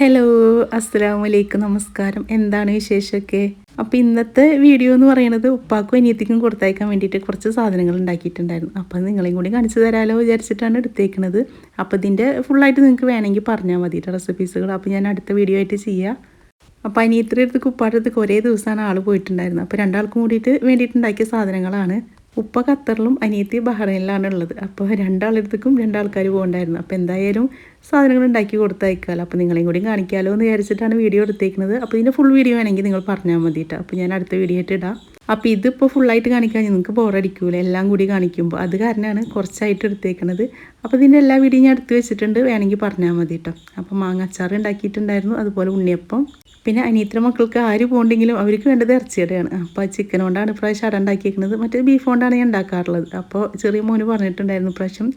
Hello അസ്സലാമു അലൈക്കും നമസ്കാരം. എന്താണ് വിശേഷമൊക്കെ? അപ്പോൾ ഇന്നത്തെ വീഡിയോ എന്ന് പറയുന്നത് ഉപ്പാക്കും അനിയത്തിക്കും കൊടുത്തയക്കാൻ വേണ്ടിയിട്ട് കുറച്ച് സാധനങ്ങൾ ഉണ്ടാക്കിയിട്ടുണ്ടായിരുന്നു. അപ്പോൾ നിങ്ങളെയും കൂടി കാണിച്ചു തരാമല്ലോ വിചാരിച്ചിട്ടാണ് എടുത്തേക്കുന്നത് അപ്പോൾ ഇതിന്റെ ഫുള്ളായിട്ട് നിങ്ങൾക്ക് വേണമെങ്കിൽ പറഞ്ഞാൽ മതി റെസിപ്പീസുകൾ അപ്പോൾ ഞാൻ അടുത്ത വീഡിയോ ആയിട്ട് ചെയ്യാം. അപ്പോൾ അനിയത്തിന്റെ അടുത്ത് അടുത്ത് ഒരേ ദിവസമാണ് ആൾ പോയിട്ടുണ്ടായിരുന്നത്. അപ്പോൾ രണ്ടാൾക്കും കൂടിയിട്ട് വേണ്ടിയിട്ടുണ്ടാക്കിയ സാധനങ്ങളാണ്. ഉപ്പ ഖത്തറിലും അനിയത്തി ബഹ്റൈനിലാണ് ഉള്ളത് അപ്പോൾ രണ്ടാളെടുത്തേക്കും രണ്ടാൾക്കാർ പോകണ്ടായിരുന്നു. അപ്പോൾ എന്തായാലും സാധനങ്ങൾ ഉണ്ടാക്കി കൊടുത്തയക്കാമല്ലോ അപ്പോൾ നിങ്ങളെയും കൂടി കാണിക്കാമല്ലോ എന്ന് വിചാരിച്ചിട്ടാണ് വീഡിയോ എടുത്തേക്കുന്നത്. അപ്പോൾ ഇതിന്റെ ഫുൾ വീഡിയോ വേണമെങ്കിൽ നിങ്ങൾ പറഞ്ഞാൽ മതിയിട്ട് അപ്പോൾ ഞാൻ അടുത്ത വീഡിയോ ആയിട്ട് ഇടാം. അപ്പോൾ ഇതിപ്പോൾ ഫുള്ളായിട്ട് കാണിക്കാൻ നിങ്ങൾക്ക് ബോറടിക്കൂല എല്ലാം കൂടി കാണിക്കുമ്പോൾ അത് കാരണമാണ് കുറച്ചായിട്ട് എടുത്തേക്കുന്നത് അപ്പോൾ ഇതിന്റെ എല്ലാ വീഡിയോ ഞാൻ എടുത്ത് വെച്ചിട്ടുണ്ട്. വേണമെങ്കിൽ പറഞ്ഞാൽ മതി കേട്ടോ അപ്പോൾ മാങ്ങ അച്ചാർ ഉണ്ടാക്കിയിട്ടുണ്ടായിരുന്നു. അതുപോലെ ഉണ്ണിയപ്പം. പിന്നെ അനിയത്ര മക്കൾക്ക് ആര് പോകണ്ടെങ്കിലും അവർക്ക് വേണ്ടത് ഇറച്ചിയുടെയാണ് അപ്പോൾ ചിക്കൻ കൊണ്ടാണ് ഇപ്രാവശ്യം അട ഉണ്ടാക്കിയിരിക്കുന്നത് മറ്റേ ബീഫ് കൊണ്ടാണ് ഞാൻ ഉണ്ടാക്കാറുള്ളത്. അപ്പോൾ ചെറിയ മോന് പറഞ്ഞിട്ടുണ്ടായിരുന്നു ഇപ്രാവശ്യം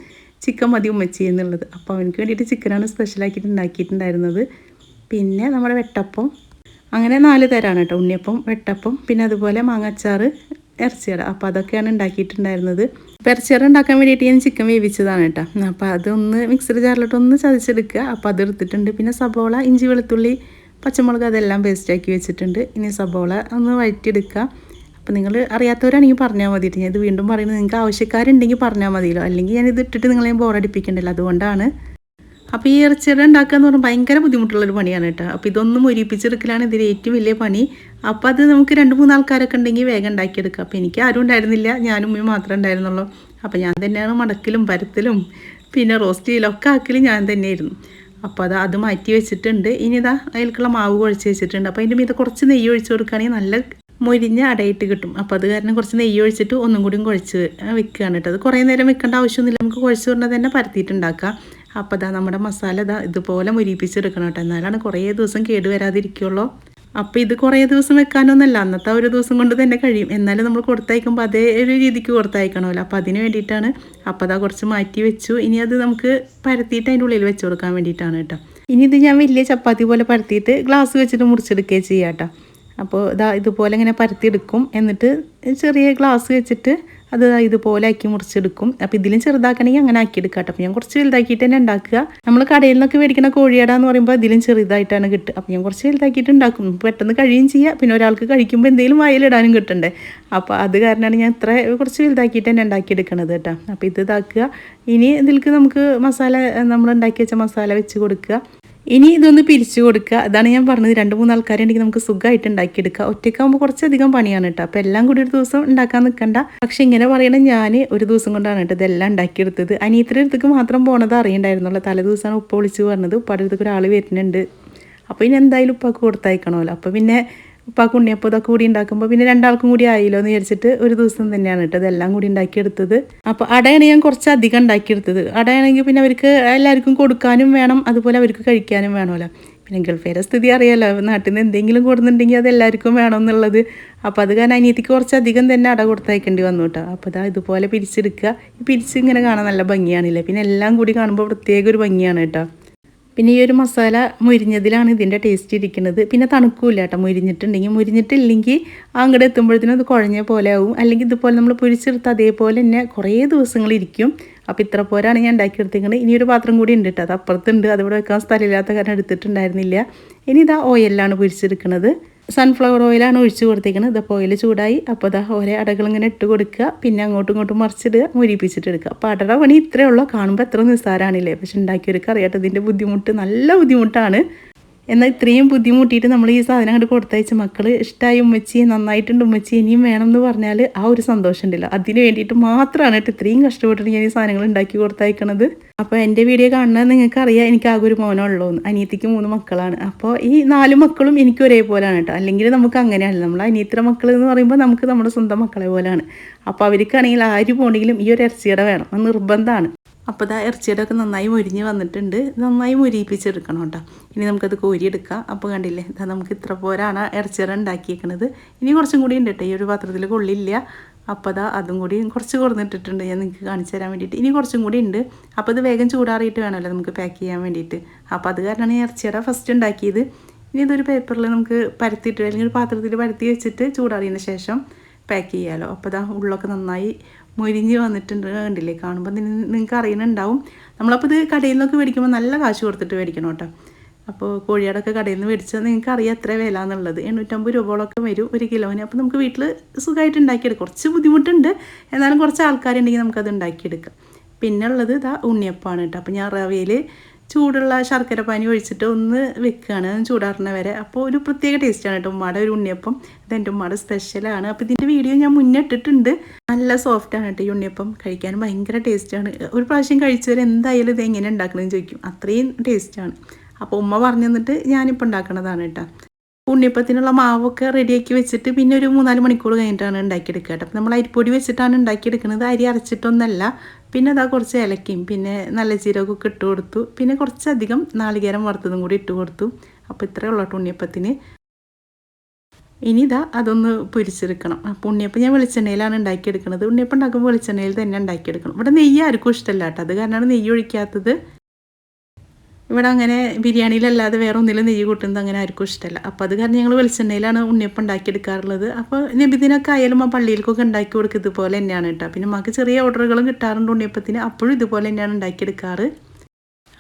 ചിക്കൻ മതി ഉമ്മച്ചി എന്നുള്ളത്. അപ്പോൾ അവനക്ക് വേണ്ടിയിട്ട് ചിക്കനാണ് സ്പെഷ്യലാക്കിയിട്ട് ഉണ്ടാക്കിയിട്ടുണ്ടായിരുന്നത്. പിന്നെ നമ്മുടെ വെട്ടപ്പം. അങ്ങനെ നാല് തരാണ് കേട്ടോ. ഉണ്ണിയപ്പം വെട്ടപ്പം പിന്നെ അതുപോലെ മാങ്ങാച്ചാർ ഇറച്ചിയട. അപ്പോൾ അതൊക്കെയാണ് ഉണ്ടാക്കിയിട്ടുണ്ടായിരുന്നത്. അപ്പോൾ ഉണ്ടാക്കാൻ വേണ്ടിയിട്ട് ഞാൻ ചിക്കൻ വേവിച്ചതാണ് കേട്ടോ. അപ്പോൾ അതൊന്ന് മിക്സർ ജാറിലോട്ടൊന്ന് ചതച്ചെടുക്കുക. അപ്പോൾ അതെടുത്തിട്ടുണ്ട് പിന്നെ സബോള ഇഞ്ചി വെളുത്തുള്ളി പച്ചമുളക് അതെല്ലാം പേസ്റ്റാക്കി വെച്ചിട്ടുണ്ട്. ഇനി സബോള ഒന്ന് വഴറ്റിയെടുക്കുക. അപ്പോൾ നിങ്ങൾ അറിയാത്തവരാണെങ്കിൽ പറഞ്ഞാൽ മതിയിട്ട് ഞാൻ ഇത് വീണ്ടും പറയുന്നത് നിങ്ങൾക്ക് ആവശ്യക്കാരുണ്ടെങ്കിൽ പറഞ്ഞാൽ മതിയല്ലോ. അല്ലെങ്കിൽ ഞാൻ ഇത് ഇട്ടിട്ട് നിങ്ങളെ ബോറടിപ്പിക്കണ്ടല്ലോ അതുകൊണ്ടാണ്. അപ്പോൾ ഈ ഇറച്ചിയുടെ ഉണ്ടാക്കുക എന്ന് പറഞ്ഞാൽ ഭയങ്കര ബുദ്ധിമുട്ടുള്ളൊരു പണിയാണ് കേട്ടോ. അപ്പോൾ ഇതൊന്നും ഒരുപ്പിച്ചെടുക്കലാണ് ഇതിൽ ഏറ്റവും വലിയ പണി. അപ്പോൾ അത് നമുക്ക് രണ്ട് മൂന്ന് ആൾക്കാരൊക്കെ ഉണ്ടെങ്കിൽ വേഗം ഉണ്ടാക്കിയെടുക്കാം അപ്പോൾ എനിക്ക് ആരും ഉണ്ടായിരുന്നില്ല. ഞാനും ഉമ്മയും മാത്രമേ ഉണ്ടായിരുന്നുള്ളൂ. അപ്പോൾ ഞാൻ തന്നെയാണ് മടക്കിലും പരത്തലും പിന്നെ റോസ്റ്റ് ചെയ്യലൊക്കെ ആക്കലും ഞാൻ തന്നെയായിരുന്നു. അപ്പോൾ അത് അത് മാറ്റി വെച്ചിട്ടുണ്ട്. ഇനി ഇതാ അതിലേക്കുള്ള മാവ് കുഴച്ച് വെച്ചിട്ടുണ്ട്. അപ്പോൾ അതിന്റെ മീതെ കുറച്ച് നെയ്യ് ഒഴിച്ച് കൊടുക്കുകയാണെങ്കിൽ നല്ല മൊരിഞ്ഞ അടയിട്ട് കിട്ടും. അപ്പോൾ അത് കാരണം കുറച്ച് നെയ്യ് ഒഴിച്ചിട്ട് ഒന്നും കൂടിയും കുഴച്ച് വെക്കുകയാണ് കേട്ടോ. അത് കുറേ നേരം വെക്കേണ്ട ആവശ്യമൊന്നുമില്ല. നമുക്ക് കുഴച്ച് പറഞ്ഞാൽ തന്നെ പരത്തിയിട്ടുണ്ടാക്കാം അപ്പോൾ അതാ നമ്മുടെ മസാല ഇതാ ഇതുപോലെ മുരിപ്പിച്ചെടുക്കണം കേട്ടോ. എന്നാലാണ് കുറേ ദിവസം കേട് വരാതിരിക്കുള്ളൂ അപ്പോൾ ഇത് കുറേ ദിവസം വെക്കാനൊന്നുമല്ല അന്നത്തെ ഒരു ദിവസം കൊണ്ട് തന്നെ കഴിയും. എന്നാലും നമ്മൾ കൊടുത്തയക്കുമ്പോൾ അതേ ഒരു രീതിക്ക് കൊടുത്തയക്കണമല്ലോ. അപ്പോൾ അതിന് വേണ്ടിയിട്ടാണ് അപ്പോൾ അതാ കുറച്ച് മാറ്റി വെച്ചു. ഇനി അത് നമുക്ക് പരത്തിയിട്ട് അതിന്റെ ഉള്ളിൽ വെച്ച് കൊടുക്കാൻ വേണ്ടിയിട്ടാണ് കേട്ടോ. ഇനി ഇത് ഞാൻ വലിയ ചപ്പാത്തി പോലെ പരത്തിയിട്ട് ഗ്ലാസ് വെച്ചിട്ട് മുറിച്ചെടുക്കുകയും ചെയ്യാം കേട്ടോ. അപ്പോൾ ഇതാ ഇതുപോലെ ഇങ്ങനെ പരത്തിയെടുക്കും. എന്നിട്ട് ചെറിയ ഗ്ലാസ് വെച്ചിട്ട് അത് ഇതുപോലെ ആക്കി മുറിച്ചെടുക്കും. അപ്പോൾ ഇതിലും ചെറുതാക്കണമെങ്കിൽ അങ്ങനെ ആക്കിയെടുക്കാം കേട്ടോ. അപ്പോൾ ഞാൻ കുറച്ച് വലുതാക്കിയിട്ട് തന്നെ ഉണ്ടാക്കുക. നമ്മൾ കടയിൽ നിന്നൊക്കെ മേടിക്കുന്ന കോഴിയട എന്ന് പറയുമ്പോൾ ഇതിലും ചെറുതായിട്ടാണ് കിട്ടുക. അപ്പോൾ ഞാൻ കുറച്ച് വലുതാക്കിയിട്ട് ഉണ്ടാക്കും. പെട്ടെന്ന് കഴിയും ചെയ്യുക പിന്നെ ഒരാൾക്ക് കഴിക്കുമ്പോൾ എന്തെങ്കിലും വായിലിടാനും കിട്ടണ്ടേ. അപ്പോൾ അത് കാരണമാണ് ഞാൻ ഇത്ര കുറച്ച് വലുതാക്കിയിട്ട് തന്നെ ഉണ്ടാക്കിയെടുക്കണത് കേട്ടോ. അപ്പോൾ ഇത് ഇതാക്കുക. ഇനി ഇതിലേക്ക് നമുക്ക് മസാല നമ്മൾ ഉണ്ടാക്കി വെച്ച മസാല വെച്ച് കൊടുക്കുക. ഇനി ഇതൊന്ന് പിരിച്ചു കൊടുക്കുക. അതാണ് ഞാൻ പറഞ്ഞത്. രണ്ട് മൂന്ന് ആൾക്കാരുണ്ടെങ്കിൽ നമുക്ക് സുഖമായിട്ട് ഉണ്ടാക്കിയെടുക്കുക ഒറ്റയ്ക്കാകുമ്പോൾ കുറച്ചധികം പണിയാണ് കേട്ടോ. അപ്പോൾ എല്ലാം കൂടി ഒരു ദിവസം ഉണ്ടാക്കാൻ നിൽക്കണ്ട. പക്ഷെ ഇങ്ങനെ പറയണ ഞാൻ ഒരു ദിവസം കൊണ്ടാണ് കേട്ടോ ഇതെല്ലാം ഉണ്ടാക്കിയെടുത്തത്. അനിയത്തിന്റെ അടുത്തേക്ക് മാത്രം പോണത് അറിയണ്ടായിരുന്നുള്ളൂ. തലേ ദിവസമാണ് ഉപ്പ വിളിച്ച് പറഞ്ഞത്. ഉപ്പാടെ അടുത്തേക്ക് ഒരാൾ വരുന്നുണ്ട്. അപ്പോൾ ഇനി എന്തായാലും ഉപ്പാക്ക് കൊടുത്തയക്കണമല്ലോ. അപ്പോൾ പിന്നെ ഉപ്പാക്ക് ഉണ്ണിയപ്പം ഇതൊക്കെ കൂടി ഉണ്ടാക്കുമ്പോൾ പിന്നെ രണ്ടാൾക്കും കൂടി ആയില്ലോ എന്ന് വിചാരിച്ചിട്ട് ഒരു ദിവസം തന്നെയാണ് കേട്ടോ ഇതെല്ലാം കൂടി ഉണ്ടാക്കിയെടുത്തത്. അപ്പോൾ അടയാണ് ഞാൻ കുറച്ച് അധികം ഉണ്ടാക്കിയെടുത്തത്. അടയാണെങ്കിൽ പിന്നെ അവർക്ക് എല്ലാവർക്കും കൊടുക്കാനും വേണം അതുപോലെ അവർക്ക് കഴിക്കാനും വേണമല്ലോ. പിന്നെ ഗൾഫേരെ സ്ഥിതി അറിയാലോ നാട്ടിൽ നിന്ന് എന്തെങ്കിലും കൊടുക്കുന്നുണ്ടെങ്കിൽ അത് എല്ലാവർക്കും വേണമെന്നുള്ളത് അപ്പോൾ അത് കാരണം അനിയത്തിക്ക് കുറച്ചധികം തന്നെ അട കൊടുത്തയക്കേണ്ടി വന്നു കേട്ടോ. അപ്പോൾ ഇതാ ഇതുപോലെ പിരിച്ചെടുക്കുക. പിരിച്ച് ഇങ്ങനെ കാണാൻ നല്ല ഭംഗിയാണില്ലേ? പിന്നെ എല്ലാം കൂടി കാണുമ്പോൾ പ്രത്യേക ഒരു ഭംഗിയാണ് കേട്ടോ. പിന്നെ ഈ ഒരു മസാല മുരിഞ്ഞതിലാണ് ഇതിന്റെ ടേസ്റ്റ് ഇരിക്കുന്നത്. പിന്നെ തണുക്കൂല കേട്ടോ മുരിഞ്ഞിട്ടുണ്ടെങ്കിൽ. മുരിഞ്ഞിട്ടില്ലെങ്കിൽ അങ്ങോട്ട് എത്തുമ്പോഴത്തേനും അത് കുഴഞ്ഞ പോലെ ആവും. അല്ലെങ്കിൽ ഇതുപോലെ നമ്മൾ പൊരിച്ചെടുത്ത് അതേപോലെ തന്നെ കുറേ ദിവസങ്ങൾ ഇരിക്കും. അപ്പോൾ ഇത്ര പോരാണ് ഞാൻ ഉണ്ടാക്കിയെടുത്തേക്കുന്നത് ഇനി ഒരു പാത്രം കൂടി ഉണ്ട് കേട്ടോ അത് അപ്പുറത്തുണ്ട്. അതിവിടെ വെക്കാൻ സ്ഥലമില്ലാത്ത കാരണം എടുത്തിട്ടുണ്ടായിരുന്നില്ല. ഇനി ഇതാ ഓയിലാണ് പൊരിച്ചെടുക്കുന്നത്. സൺഫ്ലവർ ഓയിലാണ് ഒഴിച്ച് കൊടുത്തേക്കുന്നത് ഇതപ്പോൾ ഓയിൽ ചൂടായി. അപ്പോൾ ഇതാ ഓരോ അടകൾ ഇങ്ങനെ ഇട്ട് കൊടുക്കുക. പിന്നെ അങ്ങോട്ടും ഇങ്ങോട്ടും മറിച്ചിടുക മുരിപ്പിച്ചിട്ട് എടുക്കുക. അപ്പോൾ അടയുടെ പണി ഇത്രയേ ഉള്ളൂ. കാണുമ്പോൾ എത്ര നിസ്സാരമാണില്ലേ പക്ഷെ ഉണ്ടാക്കിയവർക്ക് അറിയാട്ടോ ഇതിന്റെ ബുദ്ധിമുട്ട് നല്ല ബുദ്ധിമുട്ടാണ്. എന്നാൽ ഇത്രയും ബുദ്ധിമുട്ടിയിട്ട് നമ്മൾ ഈ സാധനം അങ്ങോട്ട് കൊടുത്തയച്ച മക്കൾ ഇഷ്ടമായി ഉമ്മച്ചി നന്നായിട്ടുണ്ട് ഉമ്മച്ചി ഇനിയും വേണം എന്ന് പറഞ്ഞാൽ ആ ഒരു സന്തോഷം ഉണ്ടല്ലോ. അതിന് വേണ്ടിയിട്ട് മാത്രമാണ് കേട്ടോ ഇത്രയും കഷ്ടപ്പെട്ടിട്ട് ഞാൻ ഈ സാധനങ്ങൾ ഉണ്ടാക്കി കൊടുത്തയക്കണത്. അപ്പോൾ എന്റെ വീഡിയോ കാണുന്നത് നിങ്ങൾക്ക് അറിയാം എനിക്ക് ആകെ ഒരു മോനുള്ളൂ അനിയത്തിക്ക് മൂന്ന് മക്കളാണ്. അപ്പോൾ ഈ നാല് മക്കളും എനിക്ക് ഒരേപോലെയാണ് കേട്ടോ. അല്ലെങ്കിൽ നമുക്ക് അങ്ങനെയല്ല. നമ്മൾ അനിയത്തിയുടെ മക്കൾ എന്ന് പറയുമ്പോൾ നമുക്ക് നമ്മുടെ സ്വന്തം മക്കളെ പോലെയാണ്. അപ്പോൾ അവർക്കാണെങ്കിൽ ആര് പോണെങ്കിലും ഈ ഒരു ഇറച്ചിയുടെ വേണം. അത് നിർബന്ധമാണ്. അപ്പോൾ ഇതാ ഇറച്ചിയുടെ ഒക്കെ നന്നായി മുരിഞ്ഞ് വന്നിട്ടുണ്ട്. നന്നായി മുരിയിപ്പിച്ചെടുക്കണം കേട്ടോ. ഇനി നമുക്കത് കോരിയെടുക്കാം. അപ്പോൾ കണ്ടില്ലേ ഇതാ നമുക്ക് ഇത്ര പോരാണ് ഇറച്ചിയുടെ ഉണ്ടാക്കിയേക്കണത്. ഇനി കുറച്ചും കൂടി ഉണ്ട് കേട്ടോ. ഈ ഒരു പാത്രത്തിൽ കൊള്ളില്ല. അപ്പോൾ അതാ അതും കൂടി കുറച്ച് കുറഞ്ഞിട്ടിട്ടുണ്ട് ഞാൻ നിങ്ങൾക്ക് കാണിച്ചു തരാൻ വേണ്ടിയിട്ട്. ഇനി കുറച്ചും കൂടി ഉണ്ട്. അപ്പോൾ ഇത് വേഗം ചൂടാറിയിട്ട് വേണമല്ലോ നമുക്ക് പാക്ക് ചെയ്യാൻ വേണ്ടിയിട്ട്. അപ്പോൾ അത് കാരണമാണ് ഇറച്ചിയുടെ ഫസ്റ്റ് ഉണ്ടാക്കിയത്. ഇനി ഇതൊരു പേപ്പറിൽ നമുക്ക് പരത്തിയിട്ട് അല്ലെങ്കിൽ ഒരു പാത്രത്തിൽ പരത്തി വെച്ചിട്ട് ചൂടാറിയതിന് ശേഷം പാക്ക് ചെയ്യാമല്ലോ അപ്പോൾ ഇതാ ഉള്ളൊക്കെ നന്നായി മൊരിഞ്ഞ് വന്നിട്ടുണ്ട് കണ്ടില്ലേ? കാണുമ്പോൾ നിങ്ങൾക്ക് അറിയുന്നുണ്ടാവും നമ്മളപ്പോൾ ഇത് കടയിൽ നിന്നൊക്കെ മേടിക്കുമ്പോൾ നല്ല കാശ് കൊടുത്തിട്ട് മേടിക്കണം കേട്ടോ. അപ്പോൾ കോഴിയാടൊക്കെ കടയിൽ നിന്ന് മേടിച്ചാൽ നിങ്ങൾക്ക് അറിയാം എത്ര വില എന്നുള്ളത് എണ്ണൂറ്റമ്പത് രൂപയോളൊക്കെ വരും ഒരു കിലോന്. അപ്പോൾ നമുക്ക് വീട്ടിൽ സുഖമായിട്ട് ഉണ്ടാക്കിയെടുക്കാം. കുറച്ച് ബുദ്ധിമുട്ടുണ്ട്. എന്നാലും കുറച്ച് ആൾക്കാരുണ്ടെങ്കിൽ നമുക്കത് ഉണ്ടാക്കിയെടുക്കാം. പിന്നെ ഉള്ളത് ഇതാ ഉണ്ണിയപ്പമാണ് കേട്ടോ. അപ്പോൾ ഞാൻ റവയിൽ ചൂടുള്ള ശർക്കര പാനി ഒഴിച്ചിട്ട് ഒന്ന് വെക്കുകയാണ്. ചൂടാറുന്ന വരെ. അപ്പോൾ ഒരു പ്രത്യേക ടേസ്റ്റാണ് കേട്ടോ ഉമ്മയുടെ ഒരു ഉണ്ണിയപ്പം. ഇത് എന്റെ ഉമ്മയുടെ സ്പെഷ്യലാണ് അപ്പോൾ ഇതിന്റെ വീഡിയോ ഞാൻ മുന്നേ ഇട്ടിട്ടുണ്ട്. നല്ല സോഫ്റ്റാണ് കേട്ടോ ഈ ഉണ്ണിയപ്പം. കഴിക്കാൻ ഭയങ്കര ടേസ്റ്റാണ് ഒരു പ്രാവശ്യം കഴിച്ചവർ എന്തായാലും ഇത് എങ്ങനെ ഉണ്ടാക്കണമെന്ന് ചോദിക്കും. അത്രയും ടേസ്റ്റാണ് അപ്പോൾ ഉമ്മ പറഞ്ഞു തന്നിട്ട് ഞാനിപ്പോൾ ഉണ്ടാക്കണതാണ് കേട്ടോ. ഉണ്ണിയപ്പത്തിനുള്ള മാവൊക്കെ റെഡിയാക്കി വെച്ചിട്ട് പിന്നെ ഒരു മൂന്നാൽ മണിക്കൂർ കഴിഞ്ഞിട്ടാണ് ഉണ്ടാക്കിയെടുക്കുക കേട്ടോ. അപ്പോൾ നമ്മൾ അരിപ്പൊടി വെച്ചിട്ടാണ് ഉണ്ടാക്കിയെടുക്കുന്നത്. അരി അരച്ചിട്ടൊന്നല്ല. പിന്നെ അതാ കുറച്ച് ഇലക്കയും പിന്നെ നല്ല ജീരകമൊക്കെ ഇട്ട് കൊടുത്തു. പിന്നെ കുറച്ചധികം നാളികേരം വറുത്തതും കൂടി ഇട്ട് കൊടുത്തു. അപ്പോൾ ഇത്രയേ ഉള്ളൂ കേട്ടോ ഉണ്ണിയപ്പത്തിന്. ഇനി ഇതാ അതൊന്ന് പൊരിച്ചെടുക്കണം. അപ്പോൾ ഉണ്ണിയപ്പം ഞാൻ വെളിച്ചെണ്ണയിലാണ് ഉണ്ടാക്കിയെടുക്കുന്നത് ഉണ്ണിയപ്പം ഉണ്ടാക്കുമ്പോൾ വെളിച്ചെണ്ണയിൽ തന്നെ ഉണ്ടാക്കിയെടുക്കണം. ഇവിടെ നെയ്യ് ആർക്കും ഇഷ്ടമല്ല കേട്ടോ അത് കാരണമാണ് നെയ്യ് ഒഴിക്കാത്തത്. ഇവിടെ അങ്ങനെ ബിരിയാണിയിലല്ലാതെ വേറെ ഒന്നിലും നെയ്യ് കൂട്ടുന്നത് അങ്ങനെ ആർക്കും ഇഷ്ടമല്ല. അപ്പോൾ അത് കാരണം ഞങ്ങൾ വെളിച്ചെണ്ണയിലാണ് ഉണ്ണിയപ്പം ഉണ്ടാക്കിയെടുക്കാറുള്ളത്. അപ്പോൾ നബിദിനൊക്കെ ആയാലും ആ പള്ളിയിലേക്കൊക്കെ ഉണ്ടാക്കി കൊടുക്കുക ഇതുപോലെ തന്നെയാണ് കേട്ടോ. പിന്നെ നമുക്ക് ചെറിയ ഓർഡറുകളും കിട്ടാറുണ്ട് ഉണ്ണിയപ്പത്തിന്. അപ്പോഴും ഇതുപോലെ തന്നെയാണ് ഉണ്ടാക്കിയെടുക്കാറ്.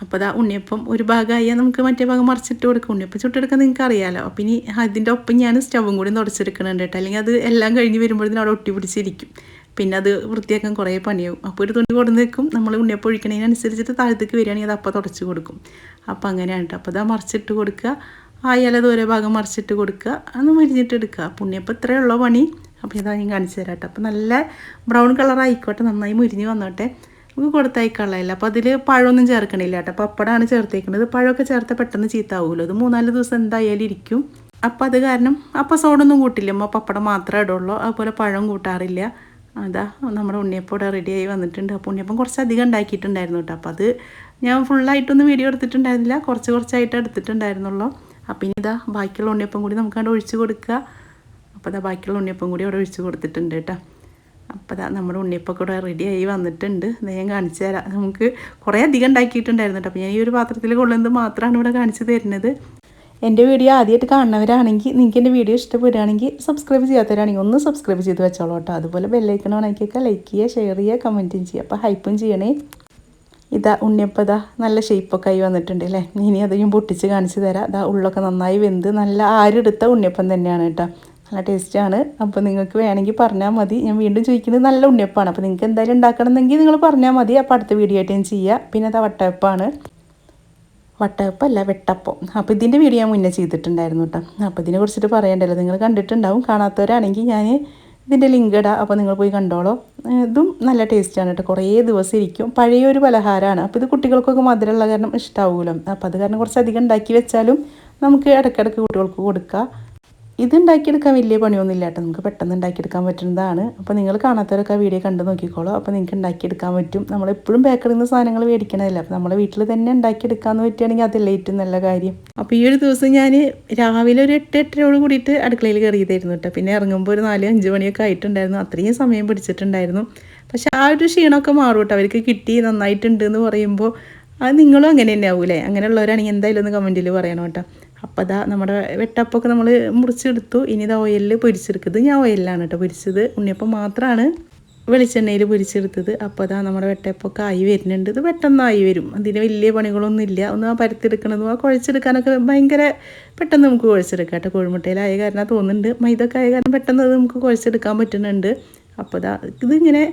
അപ്പോൾ അതാ ഉണ്ണിയപ്പം ഒരു ഭാഗമായി നമുക്ക് മറ്റേ ഭാഗം മറിച്ചിട്ട് കൊടുക്കും. ഉണ്ണിയപ്പം ചുട്ടെടുക്കാൻ നിങ്ങൾക്ക് അറിയാമല്ലോ അപ്പം ഇനി അതിന്റെ ഒപ്പം ഞാൻ സ്റ്റവും കൂടി തുടച്ചെടുക്കുന്നുണ്ട് കേട്ടോ. അല്ലെങ്കിൽ അത് എല്ലാം കഴിഞ്ഞ് വരുമ്പോഴത്തേനും അവിടെ ഒട്ടി പിടിച്ചിരിക്കും. പിന്നെ അത് വൃത്തിയാക്കാൻ കുറേ പണിയാവും. അപ്പോൾ ഒരു തുണി കൊടുന്ന് നിൽക്കും നമ്മൾ ഉണ്ണിയപ്പം ഒഴിക്കണതിനനുസരിച്ചിട്ട് താഴത്തേക്ക് വരികയാണെങ്കിൽ അത് അപ്പം തുടച്ച് കൊടുക്കും. അപ്പോൾ അങ്ങനെയാണ് കേട്ടോ. അപ്പോൾ അത് മറിച്ചിട്ട് കൊടുക്കുക. ആയാലും അത് ഓരോ ഭാഗം മറിച്ചിട്ട് കൊടുക്കുക. അന്ന് മരിഞ്ഞിട്ട് എടുക്കുക. അപ്പം ഉണ്ണിയപ്പം ഇത്രയേ ഉള്ളൂ പണി. അപ്പോൾ ഇതാ ഞാൻ കാണിച്ചു തരാം കേട്ടോ. അപ്പോൾ നല്ല ബ്രൗൺ കളർ ആയിക്കോട്ടെ നന്നായി മുരിഞ്ഞ് വന്നോട്ടെ. കൊടുത്തയക്കാനുള്ളതല്ല. അപ്പോൾ അതിൽ പഴമൊന്നും ചേർക്കണില്ല കേട്ടോ. പപ്പടമാണ് ചേർത്തേക്കുന്നത് പഴമൊക്കെ ചേർത്ത് പെട്ടെന്ന് ചീത്താവുമല്ലോ അത് മൂന്നാൽ ദിവസം എന്തായാലും ഇരിക്കും. അപ്പോൾ അത് കാരണം അപ്പോൾ സോഡൊന്നും കൂട്ടില്ല. അമ്മ പപ്പടം മാത്രമേ ഇടുള്ളൂ. അതുപോലെ പഴം കൂട്ടാറില്ല. അതാ നമ്മുടെ ഉണ്ണിയപ്പം ഇവിടെ റെഡിയായി വന്നിട്ടുണ്ട്. അപ്പോൾ ഉണ്ണിയപ്പം കുറച്ച് അധികം ഉണ്ടാക്കിയിട്ടുണ്ടായിരുന്നു കേട്ടോ. അപ്പോൾ അത് ഞാൻ ഫുള്ളായിട്ടൊന്നും വീഡിയോ എടുത്തിട്ടുണ്ടായിരുന്നില്ല. കുറച്ച് കുറച്ചായിട്ട് എടുത്തിട്ടുണ്ടായിരുന്നുള്ളൂ. അപ്പോൾ ഇനി ഇതാ ബാക്കിയുള്ള ഉണ്ണിയപ്പം കൂടി നമുക്ക് അവിടെ ഒഴിച്ച് കൊടുക്കുക. അപ്പോൾ അതാ ബാക്കിയുള്ള ഉണ്ണിയപ്പം കൂടി അവിടെ ഒഴിച്ച് കൊടുത്തിട്ടുണ്ട് കേട്ടോ. അപ്പോൾ അതാ നമ്മുടെ ഉണ്ണിയപ്പം കൂടെ റെഡിയായി വന്നിട്ടുണ്ട്. ഞാൻ കാണിച്ചു തരാം നമുക്ക് കുറേ അധികം ഉണ്ടാക്കിയിട്ടുണ്ടായിരുന്നു കേട്ടോ. അപ്പോൾ ഞാൻ ഈ ഒരു പാത്രത്തിൽ കൊള്ളുന്നത് മാത്രമാണ് ഇവിടെ കാണിച്ചു തരുന്നത്. എന്റെ വീഡിയോ ആദ്യമായിട്ട് കാണുന്നവരാണെങ്കിൽ നിങ്ങൾക്ക് എന്റെ വീഡിയോ ഇഷ്ടപ്പെടുകയാണെങ്കിൽ സബ്സ്ക്രൈബ് ചെയ്യാത്തവരാണെങ്കിൽ ഒന്ന് സബ്സ്ക്രൈബ് ചെയ്ത് വെച്ചോളൂ കേട്ടോ. അതുപോലെ ബെല്ലൈക്കൺ ഓണാക്കിയൊക്കെ ലൈക്ക് ചെയ്യുക ഷെയർ ചെയ്യുക കമന്റും ചെയ്യുക. അപ്പോൾ ഹൈപ്പും ചെയ്യണേ. ഇതാ ഉണ്ണിയപ്പം ഇതാ നല്ല ഷേപ്പൊക്കെ ആയി വന്നിട്ടുണ്ട് അല്ലേ? ഇനി അത് ഞാൻ പൊട്ടിച്ച് കാണിച്ചു തരാം. ഇതാ ഉള്ളൊക്കെ നന്നായി വെന്ത് നല്ല ആരെടുത്ത ഉണ്ണിയപ്പം തന്നെയാണ് കേട്ടോ. നല്ല ടേസ്റ്റാണ്. അപ്പോൾ നിങ്ങൾക്ക് വേണമെങ്കിൽ പറഞ്ഞാൽ മതി. ഞാൻ വീണ്ടും ചോദിക്കുന്നത് നല്ല ഉണ്ണിയപ്പാണ്. അപ്പോൾ നിങ്ങൾക്ക് എന്തായാലും ഉണ്ടാക്കണമെന്നെങ്കിൽ നിങ്ങൾ പറഞ്ഞാൽ മതി. അപ്പോൾ അടുത്ത വീഡിയോ ആയിട്ട് ഞാൻ ചെയ്യുക പിന്നെ അത് വട്ടയപ്പമാണ് വട്ടയപ്പല്ല വെട്ടപ്പം. അപ്പോൾ ഇതിന്റെ വീഡിയോ ഞാൻ മുന്നേ ചെയ്തിട്ടുണ്ടായിരുന്നു കേട്ടോ അപ്പോൾ ഇതിനെ കുറിച്ചിട്ട് പറയണ്ടല്ലോ. നിങ്ങൾ കണ്ടിട്ടുണ്ടാവും. കാണാത്തവരാണെങ്കിൽ ഞാൻ ഇതിന്റെ ലിങ്ക് ഇടാം. അപ്പോൾ നിങ്ങൾ പോയി കണ്ടോളൂ. ഇതും നല്ല ടേസ്റ്റാണ് കേട്ടോ കുറേ ദിവസം ഇരിക്കും. പഴയൊരു പലഹാരമാണ് അപ്പോൾ ഇത് കുട്ടികൾക്കൊക്കെ മധുരമുള്ള കാരണം ഇഷ്ടമാവുമല്ലോ അപ്പോൾ അത് കാരണം കുറച്ച് അധികം ഉണ്ടാക്കി വെച്ചാലും നമുക്ക് ഇടയ്ക്കിടയ്ക്ക് കുട്ടികൾക്ക് കൊടുക്കാം. ഇത് ഉണ്ടാക്കിയെടുക്കാൻ വലിയ പണിയൊന്നുമില്ല കേട്ടോ. നമുക്ക് പെട്ടെന്ന് ഉണ്ടാക്കിയെടുക്കാൻ പറ്റുന്നതാണ്. അപ്പോൾ നിങ്ങൾ കാണാത്തവരൊക്കെ വീഡിയോ കണ്ടു നോക്കിക്കോളൂ. അപ്പോൾ നിങ്ങൾക്ക് ഉണ്ടാക്കിയെടുക്കാൻ പറ്റും. നമ്മൾ എപ്പോഴും ബേക്കറിയിൽ നിന്ന് സാധനങ്ങൾ മേടിക്കണമല്ല അപ്പോൾ നമ്മളെ വീട്ടിൽ തന്നെ ഉണ്ടാക്കിയെടുക്കാമെന്ന് പറ്റുകയാണെങ്കിൽ അതല്ലേ ഏറ്റവും നല്ല കാര്യം. അപ്പോൾ ഈ ഒരു ദിവസം ഞാൻ രാവിലെ ഒരു എട്ട് എട്ടരയോട് കൂടിയിട്ട് അടുക്കളയിൽ കയറിയതായിരുന്നു കേട്ടോ. പിന്നെ ഇറങ്ങുമ്പോൾ ഒരു നാല് അഞ്ച് മണിയൊക്കെ ആയിട്ടുണ്ടായിരുന്നു. അത്രയും സമയം പിടിച്ചിട്ടുണ്ടായിരുന്നു. പക്ഷെ ആ ഒരു ക്ഷീണമൊക്കെ മാറും കേട്ടോ. അവർക്ക് കിട്ടി നന്നായിട്ടുണ്ട് എന്ന് പറയുമ്പോൾ അത് നിങ്ങളും അങ്ങനെ തന്നെ ആവൂലേ. അങ്ങനെയുള്ളവരാണെങ്കിൽ എന്തായാലും ഒന്ന് കമന്റിൽ പറയണം കേട്ടോ. അപ്പോൾ അതാ നമ്മുടെ വെട്ടപ്പൊക്കെ നമ്മൾ മുറിച്ചെടുത്തു. ഇനി ഇത് ഓയിലിൽ പൊരിച്ചെടുക്കുന്നത്. ഞാൻ ഓയിലിലാണ് കേട്ടോ പൊരിച്ചത്. ഉണ്ണിയപ്പം മാത്രമാണ് വെളിച്ചെണ്ണയിൽ പൊരിച്ചെടുത്തത്. അപ്പോൾ അതാ നമ്മുടെ വെട്ടപ്പൊക്കെ ആയി വരുന്നുണ്ട്. ഇത് പെട്ടെന്നായി വരും. അതിന് വലിയ പണികളൊന്നും ഇല്ല ഒന്ന് ആ പരത്തെടുക്കണതും ആ കുഴച്ചെടുക്കാനൊക്കെ ഭയങ്കര പെട്ടെന്ന് നമുക്ക് കുഴച്ചെടുക്കാം കേട്ടോ കോഴിമുട്ടയിലായ കാരണം തോന്നുന്നുണ്ട്. മൈദൊക്കെ ആയ കാരണം പെട്ടെന്ന് അത് നമുക്ക് കുഴച്ചെടുക്കാൻ പറ്റുന്നുണ്ട്. അപ്പോൾ ഇതാ ഇതിങ്ങനെ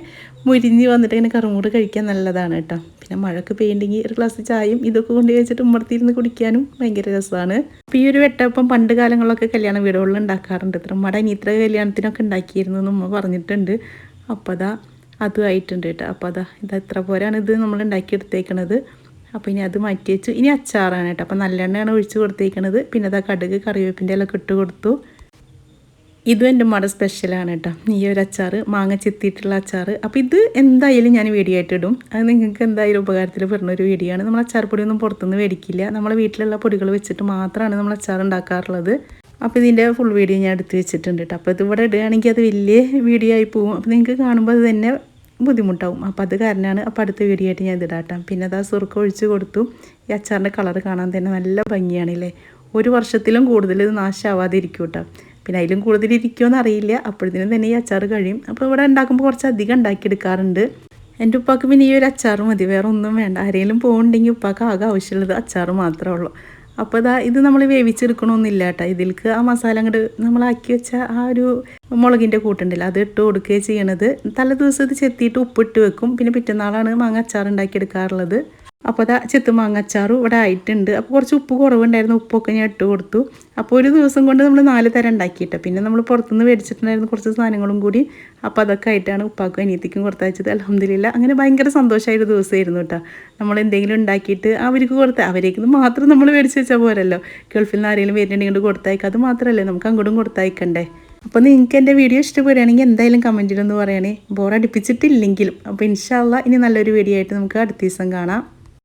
മുരിഞ്ഞ് വന്നിട്ട് ഇങ്ങനെ കറുമൂട് കഴിക്കാൻ നല്ലതാണ് കേട്ടോ. പിന്നെ മഴക്ക് പെയിന്റിങ് ഒരു ഗ്ലാസ് ചായയും ഇതൊക്കെ കൊണ്ട് വെച്ചിട്ട് ഉമ്മർത്തിരുന്ന് കുടിക്കാനും ഭയങ്കര രസമാണ്. അപ്പോൾ ഈ ഒരു വെട്ടപ്പം പണ്ട് കാലങ്ങളിലൊക്കെ കല്യാണ വീടുകളിൽ ഉണ്ടാക്കാറുണ്ട്. ഇത്ര മട ഇത്ര കല്യാണത്തിനൊക്കെ ഉണ്ടാക്കിയിരുന്നു എന്ന് ഉമ്മ പറഞ്ഞിട്ടുണ്ട്. അപ്പോൾ അതാ അതും ആയിട്ടുണ്ട് കേട്ടോ. അപ്പോൾ അതാ ഇത് ഇത്ര പോരാണ് ഇത് നമ്മൾ ഉണ്ടാക്കിയെടുത്തേക്കണത് അപ്പോൾ ഇനി അത് മാറ്റി വെച്ചു. ഇനി അച്ചാറാണ് കേട്ടോ. അപ്പോൾ നല്ലെണ്ണയാണ് ഒഴിച്ച് കൊടുത്തേക്കണത്. പിന്നെ അതാ കടുക് കറിവേപ്പിന്റെ എല്ലാം ഇട്ട് കൊടുത്തു. ഇതും എന്റെ മട സ്പെഷ്യലാണ് കേട്ടോ. ഈ ഒരു അച്ചാർ മാങ്ങ ചെത്തിയിട്ടുള്ള അച്ചാർ അപ്പോൾ ഇത് എന്തായാലും ഞാൻ വീഡിയോ ആയിട്ട് ഇടും. അത് നിങ്ങൾക്ക് എന്തായാലും ഉപകാരത്തിൽ വരുന്ന ഒരു വീഡിയോ ആണ്. നമ്മൾ അച്ചാർ പൊടിയൊന്നും പുറത്തുനിന്ന് മേടിക്കില്ല. നമ്മളെ വീട്ടിലുള്ള പൊടികൾ വെച്ചിട്ട് മാത്രമാണ് നമ്മൾ അച്ചാർ ഉണ്ടാക്കാറുള്ളത്. അപ്പോൾ ഇതിന്റെ ഫുൾ വീഡിയോ ഞാൻ എടുത്ത് വെച്ചിട്ടുണ്ട് കേട്ടോ. അപ്പോൾ ഇതിവിടെ ഇടുകയാണെങ്കിൽ അത് വലിയ വീഡിയോ ആയി പോകും. അപ്പോൾ നിങ്ങൾക്ക് കാണുമ്പോൾ അത് തന്നെ ബുദ്ധിമുട്ടാവും. അപ്പോൾ അത് കാരണമാണ് അപ്പോൾ അടുത്ത വീഡിയോ ആയിട്ട് ഞാൻ ഇതിടാട്ടാം പിന്നെ അത് ആ സുറുക്ക ഒഴിച്ച് കൊടുത്തു. ഈ അച്ചാറിന്റെ കളർ കാണാൻ തന്നെ നല്ല ഭംഗിയാണല്ലേ ഒരു വർഷത്തിലും കൂടുതൽ ഇത് നാശമാവാതിരിക്കും കേട്ടോ. പിന്നെ അതിലും കൂടുതൽ ഇരിക്കുമെന്ന് അറിയില്ല. അപ്പോഴത്തേനും തന്നെ ഈ അച്ചാർ കഴിയും. അപ്പോൾ ഇവിടെ ഉണ്ടാക്കുമ്പോൾ കുറച്ച് അധികം ഉണ്ടാക്കിയെടുക്കാറുണ്ട്. എന്റെ ഉപ്പാക്ക് പിന്നെ ഈ ഒരു അച്ചാർ മതി. വേറെ ഒന്നും വേണ്ട. ആരെങ്കിലും പോകുന്നുണ്ടെങ്കിൽ ഉപ്പാക്ക് ആകെ ആവശ്യമുള്ളത് അച്ചാർ മാത്രമേ ഉള്ളൂ. അപ്പോൾ ഇതാ ഇത് നമ്മൾ വേവിച്ചെടുക്കണമെന്നില്ല കേട്ടോ. ഇതിലേക്ക് ആ മസാല അങ്ങോട്ട് നമ്മളാക്കി വെച്ച ആ ഒരു മുളകിന്റെ കൂട്ടുണ്ടല്ലോ അത് ഇട്ട് കൊടുക്കുകയാണ് ചെയ്യണത്. തലേ ദിവസം ഇത് ചെത്തിയിട്ട് ഉപ്പിട്ട് വെക്കും. പിന്നെ പിറ്റന്നാളാണ് മാങ്ങ അച്ചാർ ഉണ്ടാക്കിയെടുക്കാറുള്ളത് അപ്പോൾ അതാ ചെത്ത് മാങ്ങച്ചാറും ഇവിടെ ആയിട്ടുണ്ട്. അപ്പോൾ കുറച്ച് ഉപ്പ് കുറവുണ്ടായിരുന്നു. ഉപ്പൊക്കെ ഞാൻ ഇട്ട് കൊടുത്തു. അപ്പോൾ ഒരു ദിവസം കൊണ്ട് നമ്മൾ നാല് തരം ഉണ്ടാക്കിയിട്ട്. പിന്നെ നമ്മൾ പുറത്തുനിന്ന് മേടിച്ചിട്ടുണ്ടായിരുന്നു കുറച്ച് സാധനങ്ങളും കൂടി അപ്പോൾ അതൊക്കെ ആയിട്ടാണ് ഉപ്പാക്കും അനിയത്തിക്കും കൊടുത്തയച്ചത്. അലഹമ്മദില്ല അങ്ങനെ ഭയങ്കര സന്തോഷമായൊരു ദിവസമായിരുന്നു കേട്ടോ. നമ്മൾ എന്തെങ്കിലും ഉണ്ടാക്കിയിട്ട് അവർക്ക് കൊടുത്ത അവരേക്ക് മാത്രം നമ്മൾ മേടിച്ച് വെച്ചാൽ പോരല്ലോ. ഗൾഫിൽ നിന്ന് ആരെങ്കിലും വരുന്നുണ്ടെങ്കിൽ കൊടുത്തയക്കുക അത് മാത്രമല്ലേ നമുക്ക് അങ്ങോട്ടും കൊടുത്തയക്കണ്ടേ? അപ്പോൾ നിങ്ങൾക്ക് എന്റെ വീഡിയോ ഇഷ്ടപ്പെടുകയാണെങ്കിൽ എന്തായാലും കമന്റിലൊന്ന് പറയണേ. ബോറടിപ്പിച്ചിട്ടില്ലെങ്കിലും. അപ്പോൾ ഇൻഷാല്ല ഇനി നല്ലൊരു വീഡിയോ ആയിട്ട് നമുക്ക് അടുത്ത ദിവസം കാണാം.